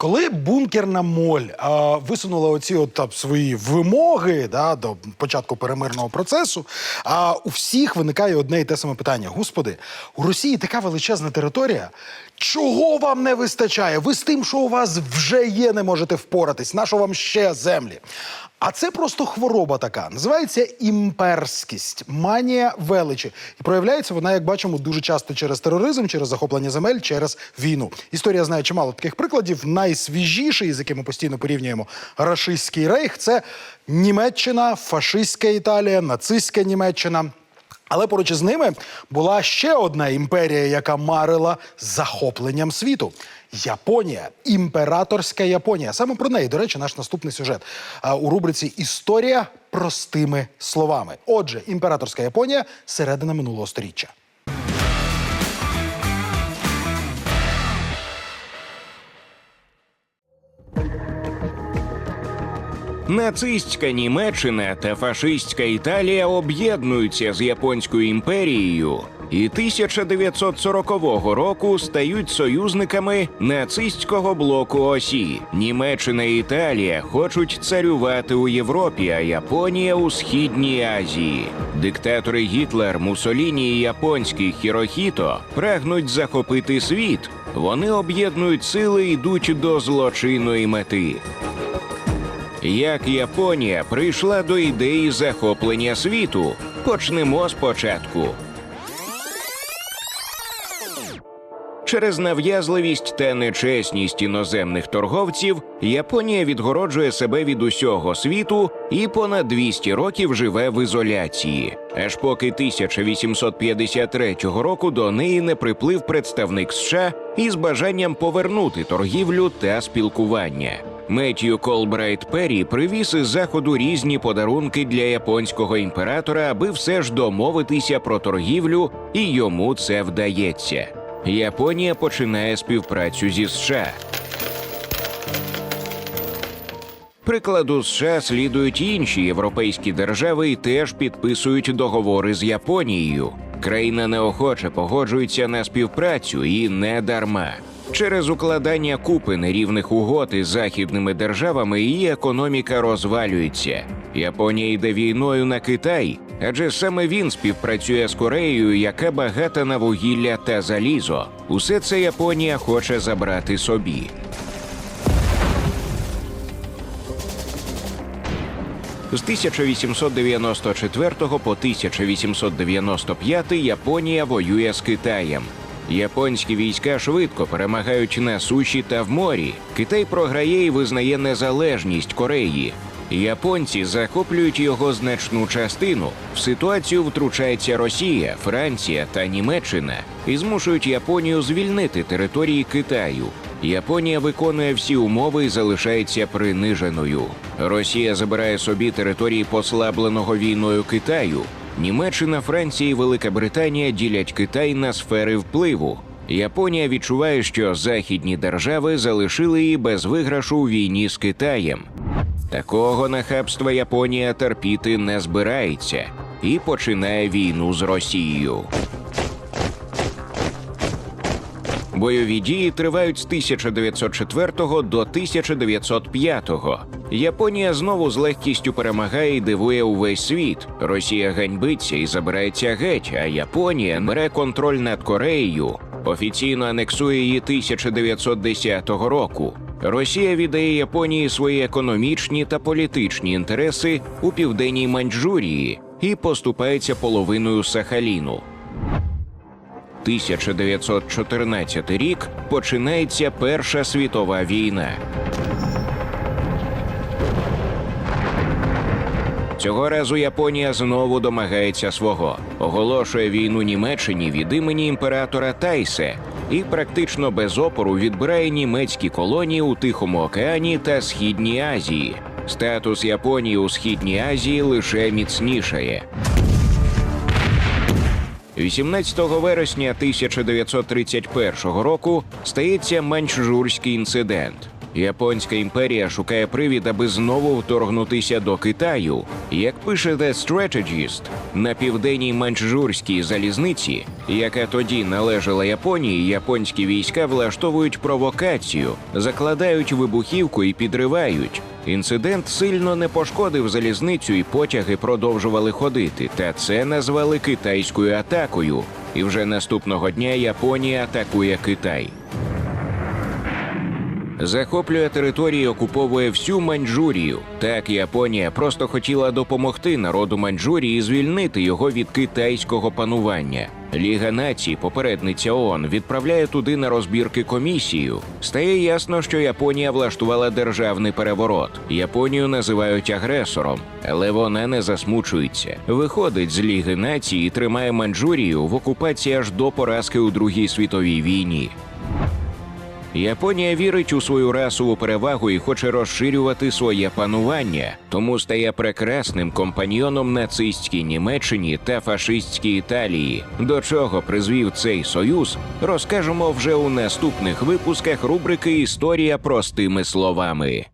Коли бункерна моль а, висунула оці от там, свої вимоги да, до початку перемирного процесу, а у всіх виникає одне і те саме питання: Господи, у Росії така величезна територія. Чого вам не вистачає? Ви з тим, що у вас вже є, не можете впоратись. На що вам ще землі? А це просто хвороба така. Називається імперськість, манія величі. І проявляється вона, як бачимо, дуже часто через тероризм, через захоплення земель, через війну. Історія знає чимало таких прикладів. Найсвіжіший, з яким ми постійно порівнюємо рашистський рейх, це Німеччина, фашистська Італія, нацистська Німеччина. Але поруч із ними була ще одна імперія, яка марила захопленням світу. Японія, імператорська Японія. Саме про неї, до речі, наш наступний сюжет у рубриці Історія простими словами. Отже, імператорська Японія середина минулого сторіччя. Нацистська Німеччина та фашистська Італія об'єднуються з Японською імперією і 1940 року стають союзниками нацистського блоку осі. Німеччина і Італія хочуть царювати у Європі, а Японія у східній Азії. Диктатори Гітлер, Мусоліні і японський Хірохіто прагнуть захопити світ. Вони об'єднують сили йдуть до злочинної мети. Як Японія прийшла до ідеї захоплення світу? Почнемо спочатку. Через нав'язливість та нечесність іноземних торговців Японія відгороджує себе від усього світу і понад 200 років живе в ізоляції. Аж поки 1853 року до неї не приплив представник США із бажанням повернути торгівлю та спілкування. Меттью Колбрайт Перрі привіз із заходу різні подарунки для японського імператора, аби все ж домовитися про торгівлю, і йому це вдається. Японія починає співпрацю зі США. Прикладу США слідують інші європейські держави і теж підписують договори з Японією. Країна неохоче погоджується на співпрацю і не дарма. Через укладання купи нерівних угод із західними державами її економіка розвалюється. Японія йде війною на Китай, адже саме він співпрацює з Кореєю, яка багата на вугілля та залізо. Усе це Японія хоче забрати собі. З 1894 по 1895 Японія воює з Китаєм. Японські війська швидко перемагають на суші та в морі. Китай програє і визнає незалежність Кореї. Японці захоплюють його значну частину. В ситуацію втручається Росія, Франція та Німеччина і змушують Японію звільнити території Китаю. Японія виконує всі умови і залишається приниженою. Росія забирає собі території послабленого війною Китаю. Німеччина, Франція і Велика Британія ділять Китай на сфери впливу. Японія відчуває, що західні держави залишили її без виграшу у війні з Китаєм. Такого нахабства Японія терпіти не збирається і починає війну з Росією. Бойові дії тривають з 1904 до 1905. Японія знову з легкістю перемагає і дивує увесь світ. Росія ганьбиться і забирається геть, а Японія бере контроль над Кореєю. Офіційно анексує її 1910 року. Росія віддає Японії свої економічні та політичні інтереси у південній Маньчжурії і поступається половиною Сахаліну. 1914 рік починається Перша світова війна. Цього разу Японія знову домагається свого, оголошує війну Німеччині від імені імператора Тайсе і практично без опору відбирає німецькі колонії у Тихому океані та Східній Азії. Статус Японії у Східній Азії лише міцнішає. 18 вересня 1931 року стається Маньчжурський інцидент. Японська імперія шукає привід, аби знову вторгнутися до Китаю. Як пише The Strategist, на південній маньчжурській залізниці, яка тоді належала Японії, японські війська влаштовують провокацію, закладають вибухівку і підривають. Інцидент сильно не пошкодив залізницю, і потяги продовжували ходити. Та це назвали китайською атакою. І вже наступного дня Японія атакує Китай. Захоплює території, окуповує всю Маньчжурію. Так Японія просто хотіла допомогти народу Маньчжурії звільнити його від китайського панування. Ліга націй, попередниця ООН, відправляє туди на розбірки комісію. Стає ясно, що Японія влаштувала державний переворот. Японію називають агресором, але вона не засмучується. Виходить з Ліги націй і тримає Маньчжурію в окупації аж до поразки у Другій світовій війні. Японія вірить у свою расову перевагу і хоче розширювати своє панування, тому стає прекрасним компаньйоном нацистській Німеччині та фашистській Італії. До чого призвів цей союз, розкажемо вже у наступних випусках рубрики Історія простими словами.